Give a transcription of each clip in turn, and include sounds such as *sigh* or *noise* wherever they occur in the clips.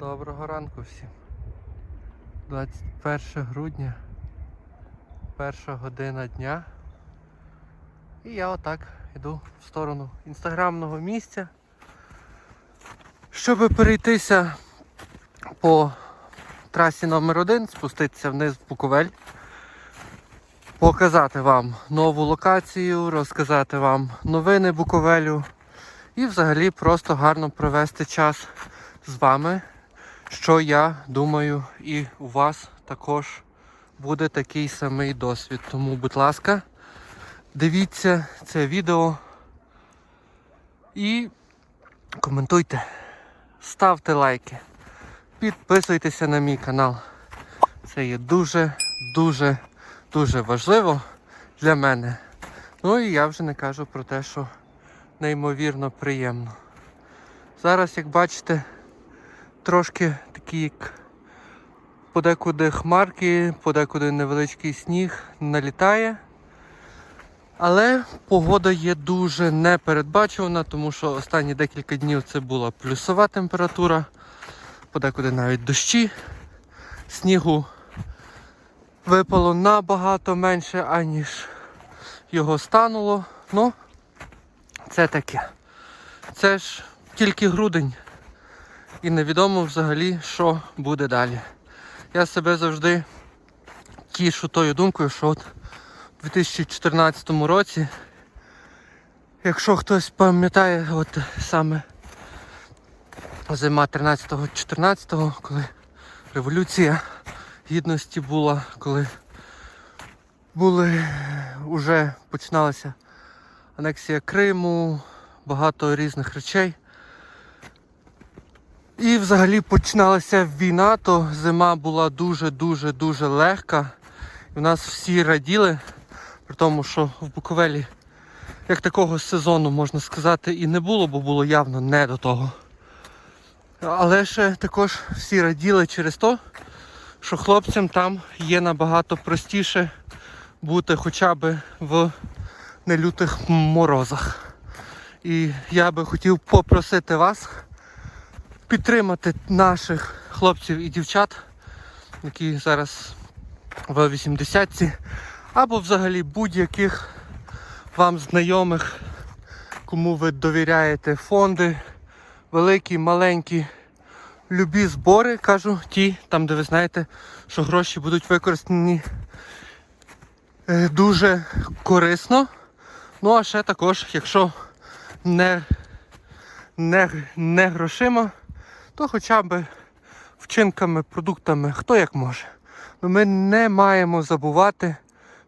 Доброго ранку всім. 21 грудня, перша година дня. І я отак йду в сторону інстаграмного місця, щоб перейтися по трасі номер 1 спуститися вниз в Буковель, показати вам нову локацію, розказати вам новини Буковелю і взагалі просто гарно провести час з вами, що я думаю, і у вас також буде такий самий досвід. Тому, будь ласка, дивіться це відео і коментуйте, ставте лайки, підписуйтеся на мій канал. Це є дуже, дуже, дуже важливо для мене. Ну і я вже не кажу про те, що неймовірно приємно. Зараз, як бачите, трошки такі як подекуди хмарки, подекуди невеличкий сніг налітає. Але погода є дуже непередбачувана, тому що останні декілька днів це була плюсова температура, подекуди навіть дощі. Снігу випало набагато менше, аніж його стануло. Ну, це таке. Це ж тільки грудень. І невідомо взагалі, що буде далі. Я себе завжди тішу тою думкою, що от у 2014 році, якщо хтось пам'ятає, от саме зима 13-14, коли революція гідності була, коли були вже починалася анексія Криму, багато різних речей. І взагалі починалася війна, то зима була дуже-дуже дуже легка. І в нас всі раділи, при тому, що в Буковелі як такого сезону, можна сказати, і не було, бо було явно не до того. Але ще також всі раділи через те, що хлопцям там є набагато простіше бути хоча б в нелютих морозах. І я би хотів попросити вас підтримати наших хлопців і дівчат, які зараз в 80-ці, або взагалі будь-яких вам знайомих, кому ви довіряєте фонди, великі, маленькі, любі збори, кажу, ті, там, де ви знаєте, що гроші будуть використані е, дуже корисно. Ну а ще також, якщо не, не, не грошима, то хоча б вчинками, продуктами, хто як може. Ну, Ми не маємо забувати,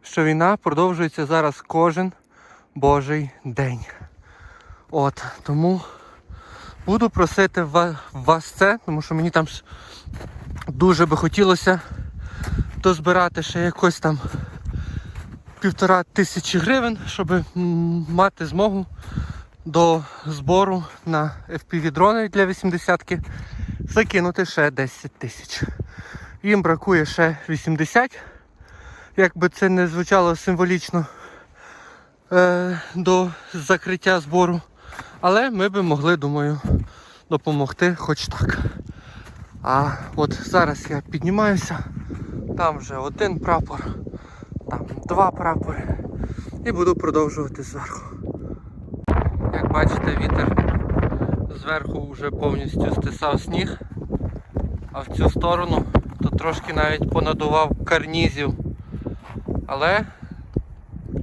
що війна продовжується зараз кожен божий день. От, тому буду просити вас це, тому що мені там дуже би хотілося дозбирати ще якось там півтора тисячі гривень, щоб мати змогу до збору на FPV-дрони для 80-ки закинути ще 10 тисяч. Їм бракує ще 80, як би це не звучало символічно е, до закриття збору. Але ми би могли, думаю, допомогти хоч так. А от зараз я піднімаюся, там вже один прапор, там два прапори. І буду продовжувати зверху. Як бачите, вітер зверху вже повністю стисав сніг, а в цю сторону то трошки навіть понадував карнізів. Але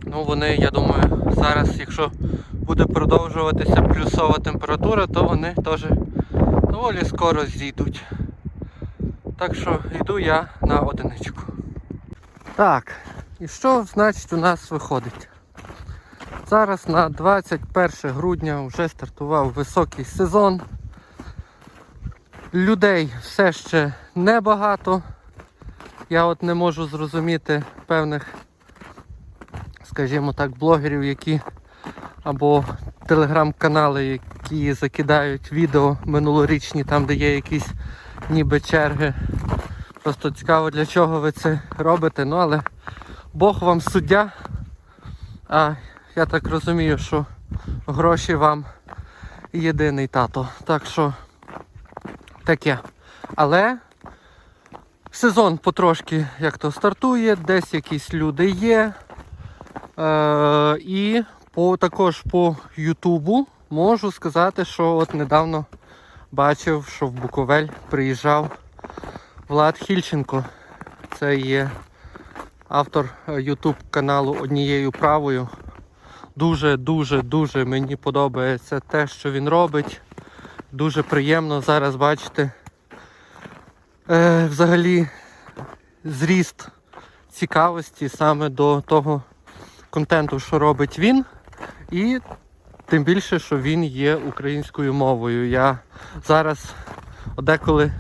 ну вони, я думаю, зараз, якщо буде продовжуватися плюсова температура, то вони теж доволі скоро зійдуть. Так що йду я на одиничку. Так, і що значить у нас виходить? Зараз на 21 грудня вже стартував високий сезон. Людей все ще небагато. Я от не можу зрозуміти певних, скажімо так, блогерів, які або телеграм-канали, які закидають відео минулорічні, там де є якісь ніби черги. Просто цікаво для чого ви це робите. Ну але Бог вам суддя. А я так розумію, що гроші вам єдиний тато. Так що таке. Але сезон потрошки як то стартує, десь якісь люди є. Е, і по, також по Ютубу можу сказати, що от недавно бачив, що в Буковель приїжджав Влад Хільченко. Це є автор Ютуб каналу однією правою. Дуже, дуже, дуже мені подобається те, що він робить. Дуже приємно зараз бачити е, взагалі зріст цікавості саме до того контенту, що робить він. І тим більше, що він є українською мовою. Я зараз деколи е,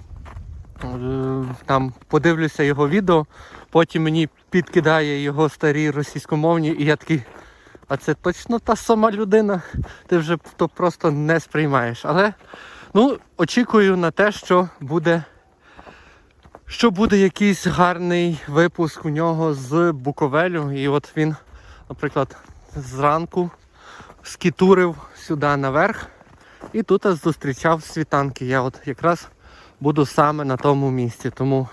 там подивлюся його відео, потім мені підкидає його старі російськомовні, і я такий. А це точно та сама людина, ти вже то просто не сприймаєш. Але ну, очікую на те, що буде, що буде якийсь гарний випуск у нього з Буковелю. І от він, наприклад, зранку скітурив сюди наверх і тут зустрічав світанки. Я от якраз буду саме на тому місці. Тому,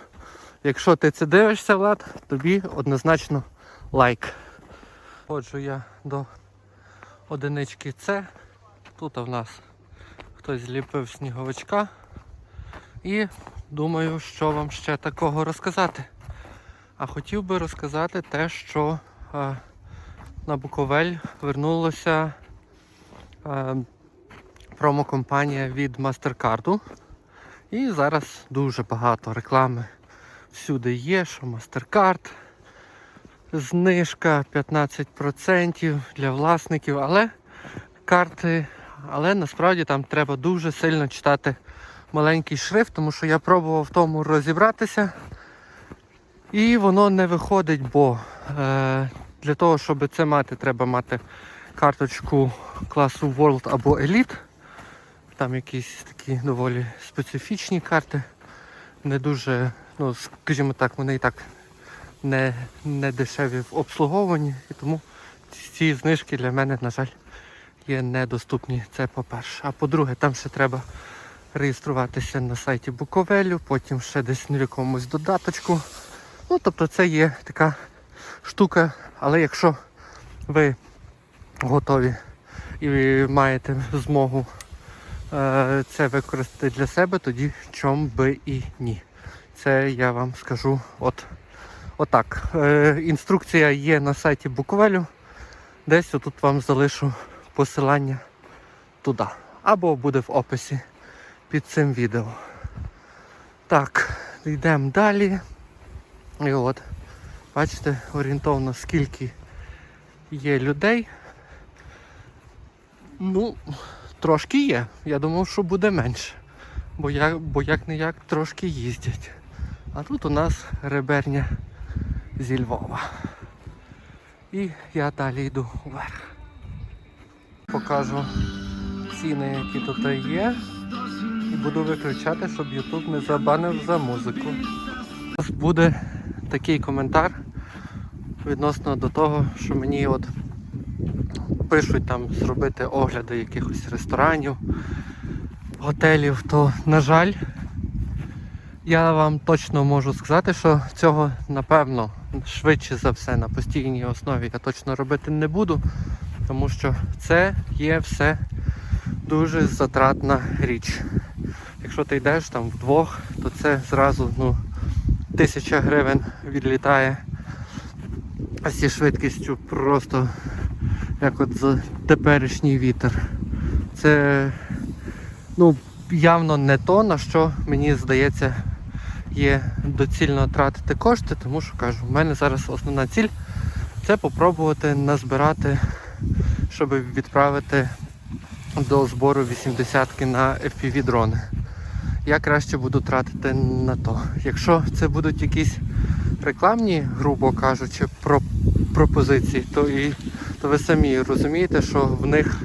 якщо ти це дивишся, Влад, тобі однозначно лайк. Ходжу я до одинички С. Тут в нас хтось зліпив сніговичка. І думаю, що вам ще такого розказати. А хотів би розказати те, що е, на Буковель вернулася е, промокомпанія від MasterCard. І зараз дуже багато реклами всюди є, що MasterCard знижка 15% для власників, але карти, але насправді там треба дуже сильно читати маленький шрифт, тому що я пробував в тому розібратися. І воно не виходить, бо е, для того, щоб це мати, треба мати карточку класу World або Elite. Там якісь такі доволі специфічні карти. Не дуже, ну, скажімо так, вони і так не, не дешеві в обслуговуванні, і тому ці знижки для мене, на жаль, є недоступні. Це по-перше. А по-друге, там ще треба реєструватися на сайті Буковелю, потім ще десь на якомусь додаточку. Ну, тобто це є така штука, але якщо ви готові і маєте змогу е, це використати для себе, тоді чом би і ні. Це я вам скажу от Отак. Е, інструкція є на сайті Буковелю. Десь отут вам залишу посилання туди. Або буде в описі під цим відео. Так, йдемо далі. І от, бачите, орієнтовно скільки є людей. Ну, трошки є. Я думав, що буде менше. Бо як, бо як трошки їздять. А тут у нас реберня зі Львова. І я далі йду вверх. Покажу ціни, які тут є. І буду виключати, щоб YouTube не забанив за музику. Нас буде такий коментар відносно до того, що мені от пишуть там зробити огляди якихось ресторанів, готелів, то на жаль. Я вам точно можу сказати, що цього напевно швидше за все на постійній основі я точно робити не буду, тому що це є все дуже затратна річ. Якщо ти йдеш там вдвох, то це зразу ну, тисяча гривень відлітає зі швидкістю просто як от за теперішній вітер. Це ну, явно не то, на що мені здається є доцільно тратити кошти, тому що кажу, в мене зараз основна ціль це попробувати назбирати, щоб відправити до збору 80-ки на FPV дрони. Я краще буду тратити на то. Якщо це будуть якісь рекламні, грубо кажучи, про пропозиції, то і то ви самі розумієте, що в них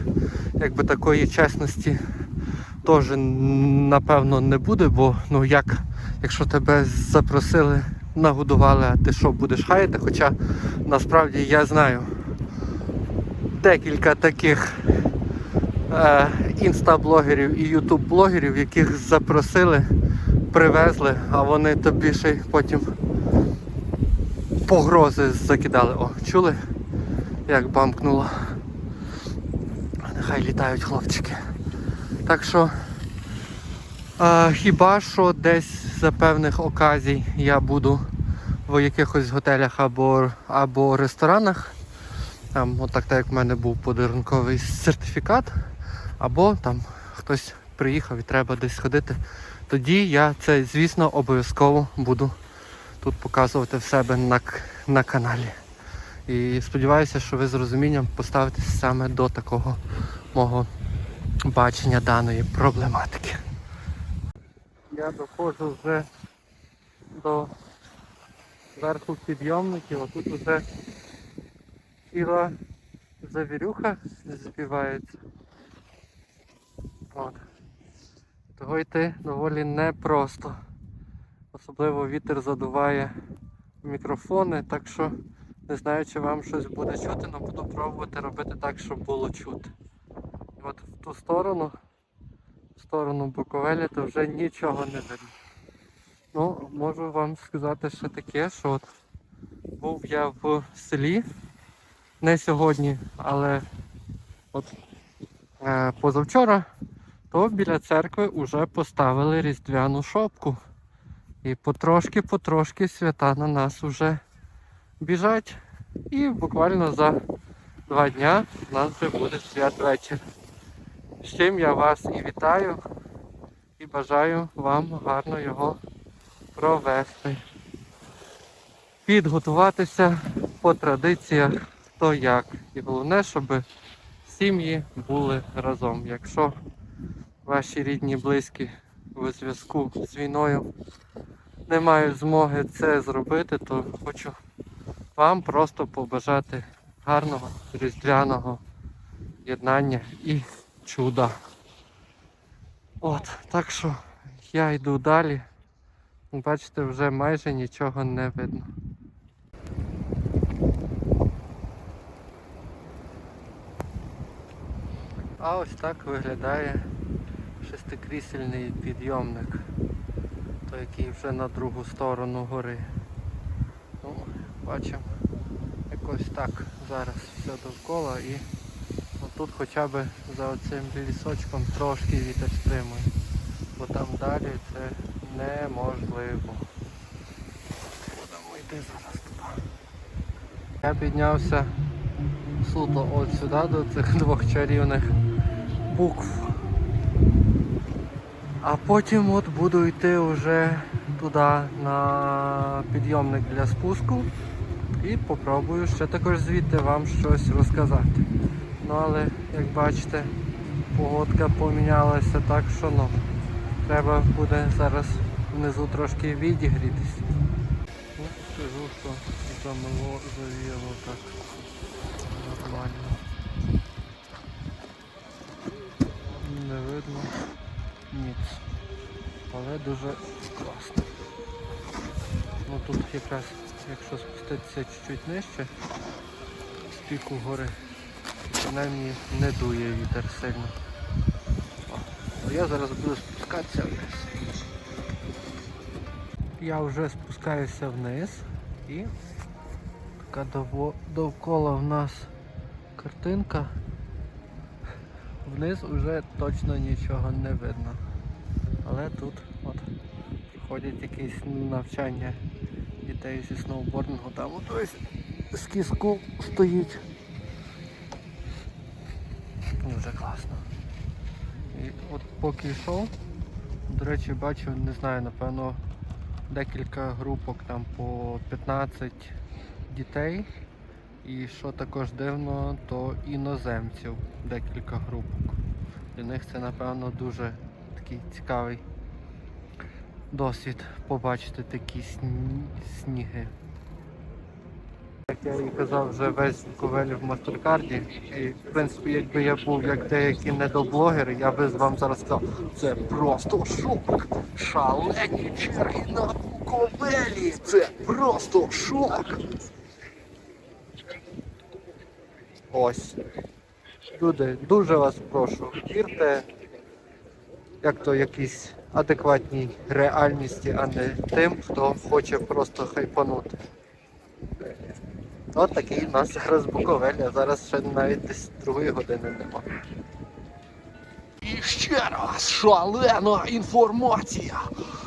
якби такої чесності теж напевно не буде, бо ну як якщо тебе запросили, нагодували, а ти що будеш хаяти? Хоча насправді я знаю декілька таких е, інстаблогерів і ютуб-блогерів, яких запросили привезли, а вони тобі ще потім погрози закидали. О, чули? Як бамкнуло. Нехай літають хлопчики. Так що е, хіба що десь за певних оказій я буду в якихось готелях або, або ресторанах. Там, отак, так як в мене був подарунковий сертифікат, або там хтось приїхав і треба десь ходити. Тоді я це, звісно, обов'язково буду тут показувати в себе на, на каналі. І сподіваюся, що ви з розумінням поставитесь саме до такого мого бачення даної проблематики. Я доходжу вже до верху підйомників, а тут вже ціла завірюха збивається. От. Того йти доволі непросто. Особливо вітер задуває мікрофони, так що не знаю, чи вам щось буде чути, але буду пробувати робити так, щоб було чути. От в ту сторону, сторону Буковелі, то вже нічого не видно. Ну, можу вам сказати ще таке, що от був я в селі, не сьогодні, але от е, позавчора, то біля церкви вже поставили різдвяну шопку. І потрошки-потрошки свята на нас вже біжать. І буквально за два дня у нас вже буде святвечір. З чим я вас і вітаю і бажаю вам гарно його провести. Підготуватися по традиціях хто як. І головне, щоб сім'ї були разом. Якщо ваші рідні близькі у зв'язку з війною не мають змоги це зробити, то хочу вам просто побажати гарного різдвяного єднання і чуда. От, так що я йду далі. Бачите, вже майже нічого не видно. А ось так виглядає шестикрісельний підйомник, той який вже на другу сторону гори. Ну, бачимо, якось так зараз все довкола і отут хоча б за оцим лісочком трошки вітер стримує, бо там далі це неможливо. Будемо йти зараз туди. Я піднявся суто от сюди до цих *laughs* двох чарівних букв. А потім от буду йти вже туди на підйомник для спуску і попробую ще також звідти вам щось розказати. Але як бачите, погодка помінялася так, що ну, треба буде зараз внизу трошки відігрітись. Ну, скажу, що замело, завіяло так нормально. Не видно ніц. Але дуже класно. Ну тут якраз, якщо спуститися чуть-чуть нижче, з піку гори, принаймні не дує вітер сильно. О, я зараз буду спускатися вниз. Я вже спускаюся вниз і така довкола в нас картинка. Вниз уже точно нічого не видно. Але тут от проходять якісь навчання дітей зі сноубордингу. Там ось з кіску стоїть. Дуже класно. І от поки йшов, до речі, бачив, не знаю, напевно, декілька групок там по 15 дітей. І що також дивно, то іноземців декілька групок. Для них це напевно дуже такий цікавий досвід побачити такі сні- сніги. Я і казав, вже весь Буковель в Мастеркарді. І в принципі, якби я був як деякі недоблогери, я би вам зараз сказав, це просто шок! Шалені черги на Буковелі! Це просто шок! Ось. Люди, дуже вас прошу, вірте, як то якийсь адекватній реальності, а не тим, хто хоче просто хайпанути. От такий у нас зараз Буковель, а зараз ще навіть десь другої години нема. І ще раз шалена інформація.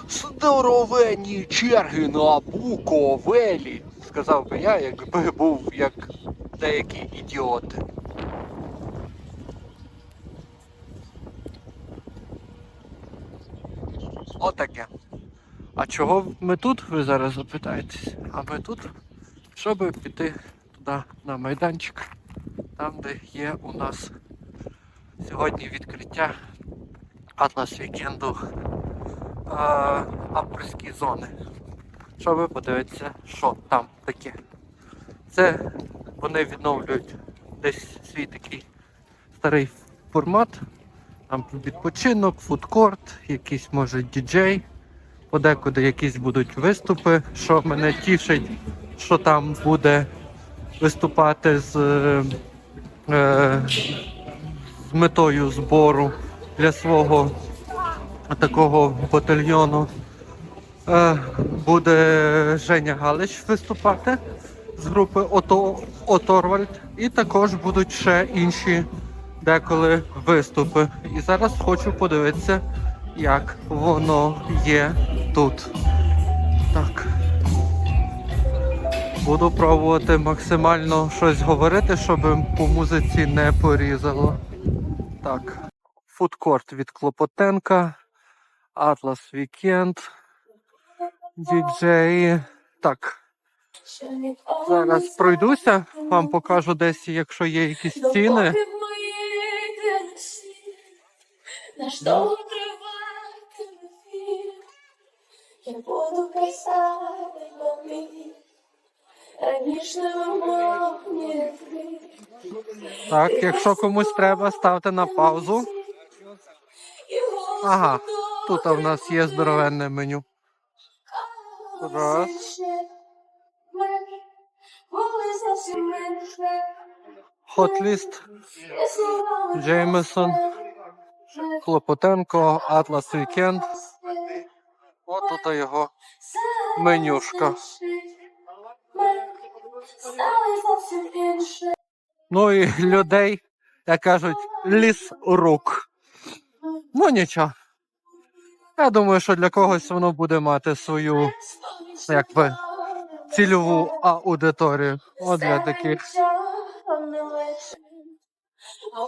Здоровенні черги на Буковелі. Сказав би я, якби був як деякі ідіоти. Отаке. А чого ми тут, ви зараз запитаєтесь? А ми тут, щоб піти туди на майданчик, там, де є у нас сьогодні відкриття Атлас вікенду апрські зони. Щоб подивитися, що там таке. Це вони відновлюють десь свій такий старий формат. Там відпочинок, фудкорт, якийсь може діджей, подекуди якісь будуть виступи, що мене тішить, що там буде виступати з, е, е, з метою збору для свого такого батальйону. Е, буде Женя Галич виступати з групи Ото, Оторвальд. І також будуть ще інші деколи виступи. І зараз хочу подивитися, як воно є тут. Так. Буду пробувати максимально щось говорити, щоб по музиці не порізало. Так. Фудкорт від Клопотенка. Атлас Вікенд. Діджеї. Так. Зараз пройдуся, вам покажу десь, якщо є якісь ціни. Наш довго Я буду тобі, раніше невимовні. Так, якщо комусь треба, ставте на паузу. Ага, тут в нас є здоровенне меню. Раз. Хотліст, Джеймесон, Клопотенко, Атлас Вікенд. От тут його менюшка. Ну і людей, як кажуть, ліс рук. Ну нічого. Я думаю, що для когось воно буде мати свою якби, цільову аудиторію. От для таких.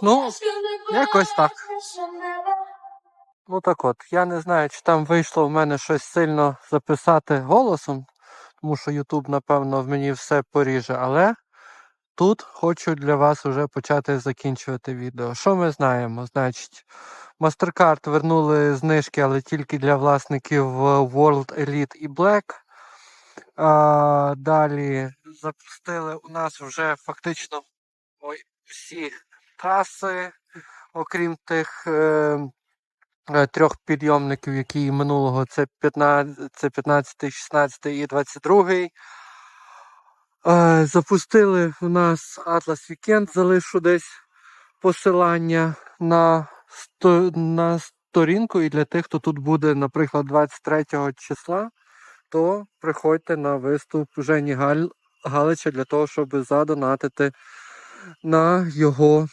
Ну, якось так. Ну так от, я не знаю, чи там вийшло в мене щось сильно записати голосом, тому що YouTube, напевно, в мені все поріже, але тут хочу для вас вже почати закінчувати відео. Що ми знаємо? Значить, MasterCard вернули знижки, але тільки для власників World Elite і Black. А, далі запустили у нас вже фактично ой, всі траси, окрім тих е, трьох підйомників, які минулого це 15, це 15, 16 і 22. Е, запустили у нас Atlas Weekend, залишу десь посилання на, на сторінку. І для тих, хто тут буде, наприклад, 23 числа, то приходьте на виступ Жені Галь, Галича для того, щоб задонатити на його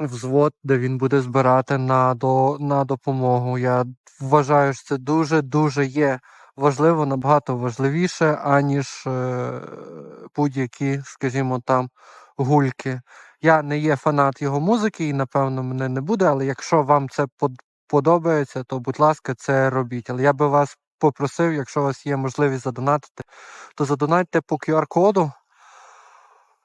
взвод, де він буде збирати на, до, на допомогу. Я вважаю, що це дуже-дуже є важливо, набагато важливіше, аніж е, будь-які, скажімо там, гульки. Я не є фанат його музики і, напевно, мене не буде, але якщо вам це под- подобається, то, будь ласка, це робіть. Але я би вас попросив, якщо у вас є можливість задонатити, то задонатьте по QR-коду.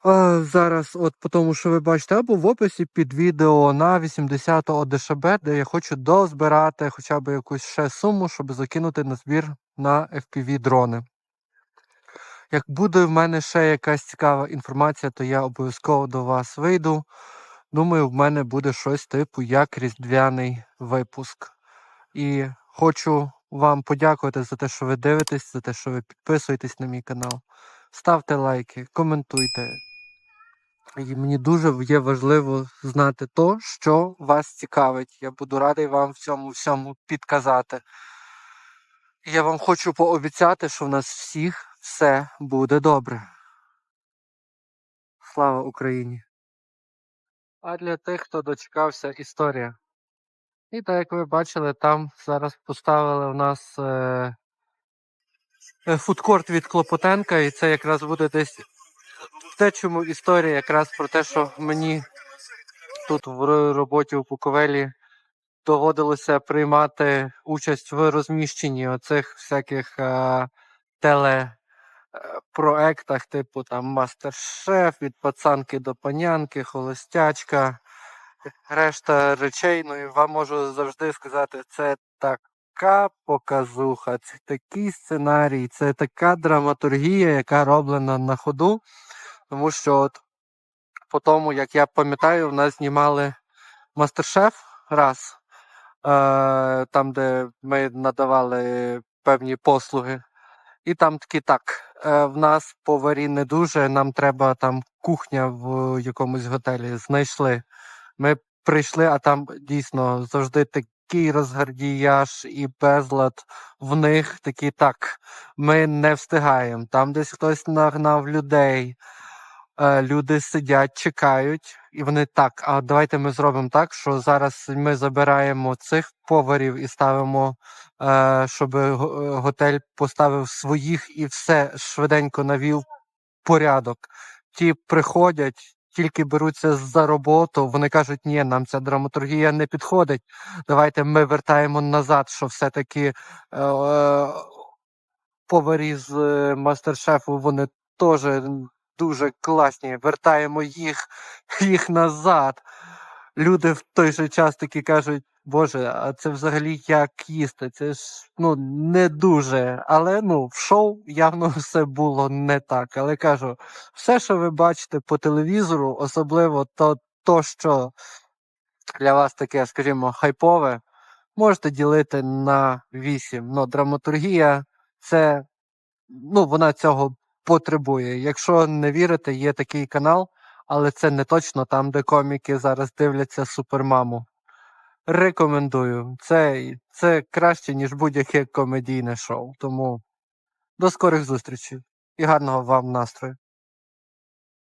Зараз, от по тому, що ви бачите, або в описі під відео на 80 ОДШБ, де я хочу дозбирати хоча б якусь ще суму, щоб закинути на збір на FPV дрони. Як буде в мене ще якась цікава інформація, то я обов'язково до вас вийду. Думаю, в мене буде щось типу як різдвяний випуск. І хочу вам подякувати за те, що ви дивитесь, за те, що ви підписуєтесь на мій канал. Ставте лайки, коментуйте. І мені дуже є важливо знати то, що вас цікавить. Я буду радий вам в цьому всьому підказати. Я вам хочу пообіцяти, що в нас всіх все буде добре. Слава Україні! А для тих, хто дочекався, історія. І так як ви бачили, там зараз поставили в нас е, е, фудкорт від Клопотенка, і це якраз буде десь те, історія якраз про те, що мені тут в роботі у Буковелі доводилося приймати участь в розміщенні оцих всяких е, телепроектах, типу там Мастер-шеф, від пацанки до панянки, холостячка, решта речей. Ну і вам можу завжди сказати, це така показуха, це такий сценарій, це така драматургія, яка роблена на ходу. Тому що от по тому, як я пам'ятаю, в нас знімали Мастер-шеф раз, е, там, де ми надавали певні послуги. І там таки так. Е, в нас поварі не дуже, нам треба там кухня в якомусь готелі. Знайшли. Ми прийшли, а там дійсно завжди такий розгардіяж і безлад в них такі так. Ми не встигаємо. Там десь хтось нагнав людей. Е, люди сидять, чекають, і вони так. А давайте ми зробимо так, що зараз ми забираємо цих поварів і ставимо, е, щоб готель поставив своїх і все швиденько навів порядок. Ті приходять, тільки беруться за роботу. Вони кажуть, ні, нам ця драматургія не підходить. Давайте ми вертаємо назад, що все-таки е, е, поварі з е, мастер-шефу вони теж дуже класні. Вертаємо їх, їх назад. Люди в той же час таки кажуть, Боже, а це взагалі як їсти? Це ж ну не дуже. Але ну в шоу явно *laughs* все було не так. Але кажу, все, що ви бачите по телевізору, особливо то, то що для вас таке, скажімо, хайпове, можете ділити на вісім. Ну, драматургія це ну, вона цього потребує. Якщо не вірите, є такий канал, але це не точно там, де коміки зараз дивляться супермаму. Рекомендую. Це, це краще, ніж будь-яке комедійне шоу. Тому до скорих зустрічей і гарного вам настрою.